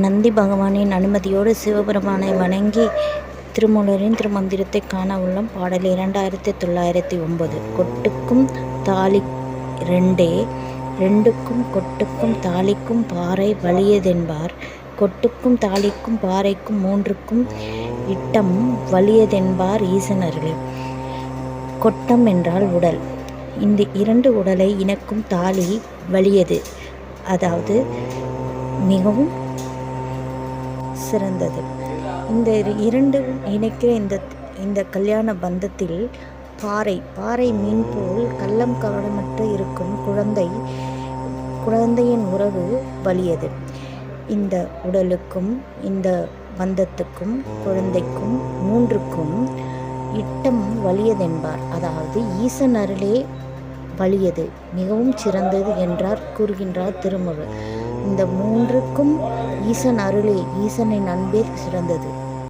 நந்தி பகவானின் அனுமதியோடு சிவபெருமானை வணங்கி திருமூலரின் திருமந்திரத்தை காண உள்ளம் பாடல் இரண்டாயிரத்தி தொள்ளாயிரத்தி ஒன்பது. கொட்டுக்கும் தாலி ரெண்டே ரெண்டுக்கும் கொட்டுக்கும் தாலிக்கும் பாறை வலியதென்பார். கொட்டுக்கும் தாலிக்கும் பாறைக்கும் மூன்றுக்கும் இட்டம் வலியதென்பார் ஈசனர்களே. கொட்டம் என்றால் உடல். இந்த இரண்டு உடலை இணைக்கும் தாலி வலியது. அதாவது மிகவும் சிறந்தது. இந்த இரு- இரண்டு இணைக்கிற இந்த இந்த கல்யாண பந்தத்தில் பாறை பாறை மீன் போல் கள்ளம் கவனமற்று இருக்கும் குழந்தை குழந்தையின் உறவு வலியது. இந்த உடலுக்கும் இந்த பந்தத்துக்கும் குழந்தைக்கும் மூன்றுக்கும் இட்டம் வலியதென்பார். அதாவது ஈசன் அருளே வலியது மிகவும் சிறந்தது என்றார் கூறுகின்றார் திருமுரு இந்த மூன்றுக்கும் ஈசன் அருளே ஈசனின் அன்பே சிறந்தது.